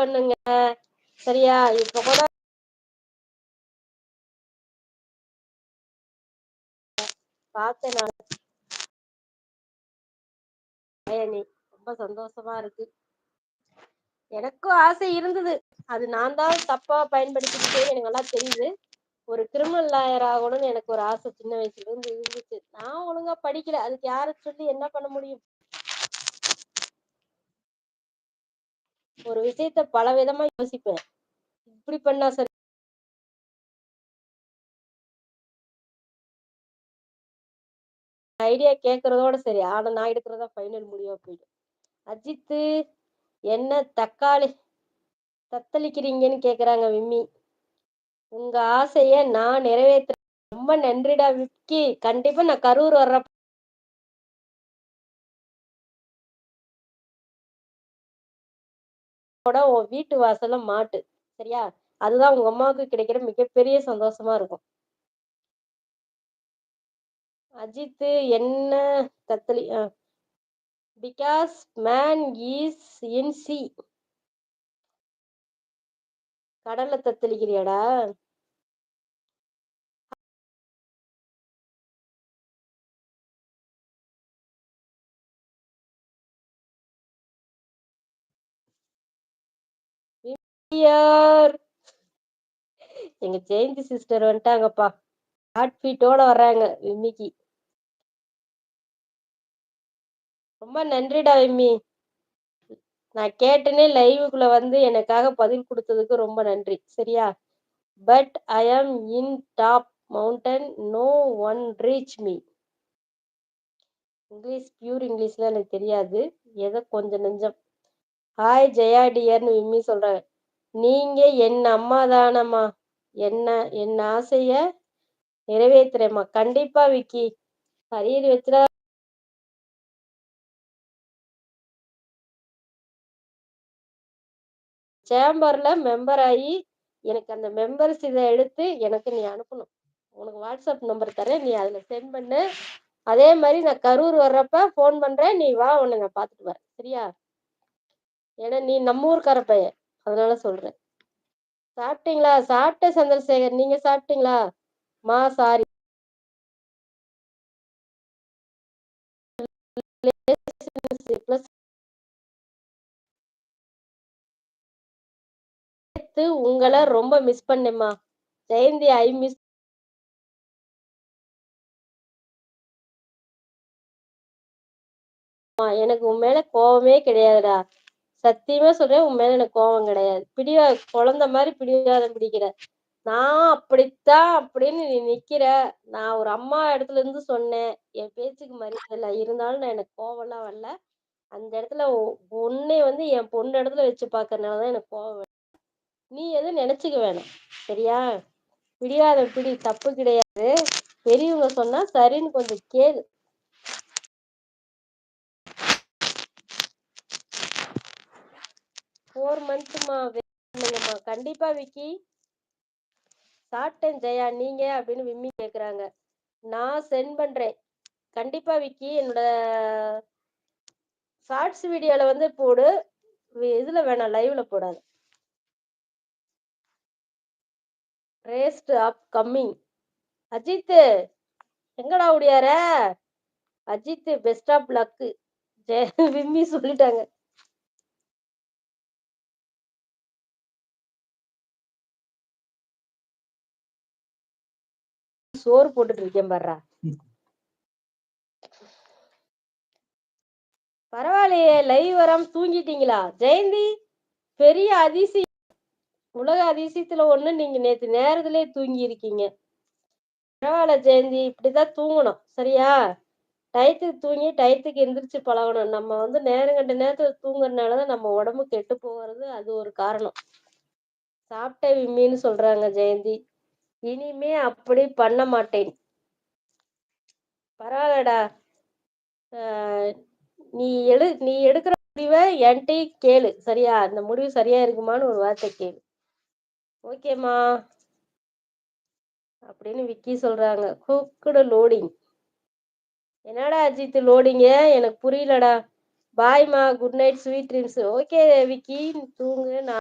பண்ணுங்க. சரியா? இப்ப கூட பார்த்தேன் நான். பயணி ரொம்ப சந்தோஷமா இருக்கு. எனக்கும் ஆசை இருந்தது. அது நான் தான் தப்பா பயன்படுத்திக்கிட்டே எனக்கு நல்லா தெரியுது. ஒரு கிரிமினல் லாயர் ஆகணும்னு எனக்கு ஒரு ஆசை சின்ன வயசுல இருந்து இருந்துச்சு. நான் ஒழுங்கா படிக்கல. அதுக்கு யாரு சொல்லி என்ன பண்ண முடியும்? ஒரு விஷயத்த பல விதமா யோசிப்பேன். இப்படி பண்ணா சரி. ஐடியா கேக்குறதோட சரி. ஆனா நான் எடுக்கிறதா ஃபைனல் முடிவா போயிடும். அஜித்து என்ன தக்காளி தத்தளிக்கிறீங்கன்னு கேக்குறாங்க விம்மி. உங்க ஆசைய நான் நிறைவேற்ற ரொம்ப நன்றிடா விக்கி. கண்டிப்பா நான் கரூர் வர்ற கூட உன் வீட்டு வாசல்ல மாட்டு சரியா? அதுதான் உங்க அம்மாவுக்கு கிடைக்கிற மிகப்பெரிய சந்தோஷமா இருக்கும். அஜித் என்ன கத்தலி because man is in sea கடல்ல தத்தளிக்கிறியாடா? யார் எங்க ஜெயந்தி சிஸ்டர் வந்துட்டாங்கப்பா. ஹார்ட் பீட்டோட வர்றாங்க விம்மிக்கு ரொம்ப நன்றிடா விம்மி. நான் கேட்டனே லைவுக்குள்ள வந்து எனக்காக பதில் கொடுத்ததுக்கு ரொம்ப நன்றி சரியா? But I am in top mountain no one reach me English pure இங்கிலீஷ்ல எனக்கு தெரியாது. ஏதோ கொஞ்சம் நெஞ்சம். ஹாய் ஜெயா டியர்னு விம்மி சொல்றாங்க. நீங்க என் அம்மா தானம்மா என்ன என் ஆசைய நிறைவேத்துறேம்மா. கண்டிப்பா விக்கி. அரியர் வச்சுடா. சேம்பர்ல மெம்பர் ஆகி எனக்கு அந்த மெம்பர்ஸ் இதை எடுத்து எனக்கு நீ அனுப்பணும். உனக்கு வாட்ஸ்அப் நம்பர் தரேன் நீ அதில் சென்ட் பண்ணு. அதே மாதிரி நான் கரூர் வர்றப்ப ஃபோன் பண்றேன் நீ வா உன்னை நான் பார்த்துட்டு வரேன். சரியா? ஏன்னா நீ நம்ம ஊருக்கார பையன். அதனால சொல்றேன். சாப்பிட்டீங்களா? சாப்பிட்ட சந்திரசேகர் நீங்க சாப்பிட்டீங்களா? மா சாரி உங்களை ரொம்ப மிஸ் பண்ணேம்மா. ஜெயந்தி ஐ மிஸ் எனக்கு உன் மேல கோவமே கிடையாதுடா. சத்தியமா சொல்றேன் உன் மேல எனக்கு கோவம் கிடையாது. பிடிவா குழந்த மாதிரி பிடிவாதம் பிடிக்கிற. நான் அப்படித்தான் அப்படின்னு நீ நிக்கிற. நான் ஒரு அம்மா இடத்துல இருந்து சொன்னேன். என் பேச்சுக்கு மரியாதை இல்லை. இருந்தாலும் நான் எனக்கு கோவம்லாம் வரல. அந்த இடத்துல உன்னை வந்து என் பொண்ணு இடத்துல வச்சு பாக்குறதுனாலதான் எனக்கு கோவம் நீ எதுவும் நினைச்சுக்க வேணாம். சரியா? பிடிவாதம் பிடி தப்பு கிடையாது. பெரியவங்க சொன்னா சரின்னு கொஞ்சம் கேளு. ஃபோர் மந்த்மா வேணுங்கம்மா கண்டிப்பா விக்கி. சாப்பிட்டேன் ஜெயா நீங்க அப்படின்னு விம்மி கேக்குறாங்க. நான் சென்ட் பண்றேன். கண்டிப்பா விக்கி என்னோட ஷார்ட்ஸ் வீடியோல வந்து போடு. இதுல வேணாம் லைவ்ல போடாது. ரேஸ்ட் அப் கம்மிங் அஜித் எங்கடா ஓடியார? Ajith best of luck Vimmy சொல்லிட்டாங்க. சோறு போட்டுட்டு இருக்கேன் பாடுறா பரவாயில்லையே லைவ் வராம தூங்கிட்டீங்களா? ஜெயந்தி பெரிய அதிசயம் உலக அதிசயத்துல ஒண்ணு நீங்க நேத்து நேரத்திலே தூங்கி இருக்கீங்க பரவாயில்ல ஜெயந்தி இப்படிதான் தூங்கணும் சரியா? டயத்துக்கு தூங்கி டயத்துக்கு எந்திரிச்சு பழகணும். நம்ம வந்து நேரம் கண்ட நேரத்துல தூங்குறதுனாலதான் நம்ம உடம்பு கெட்டு போகிறது அது ஒரு காரணம். சாப்பிட்ட விம்மின்னு சொல்றாங்க ஜெயந்தி. இனிமே அப்படி பண்ண மாட்டேன். பரவாயில்லடா. நீ எடு நீ எடுக்கிற முடிவை என்கிட்ட கேளு. சரியா? அந்த முடிவு சரியா இருக்குமான்னு ஒரு வார்த்தை கேளு. ஓகேம்மா அப்படின்னு விக்கி சொல்றாங்க. குக்குடு லோடிங் என்னடா அஜித் லோடிங்க எனக்கு புரியலடா. பாய்மா good night sweet dreams okay Vicky தூங்கு. நான்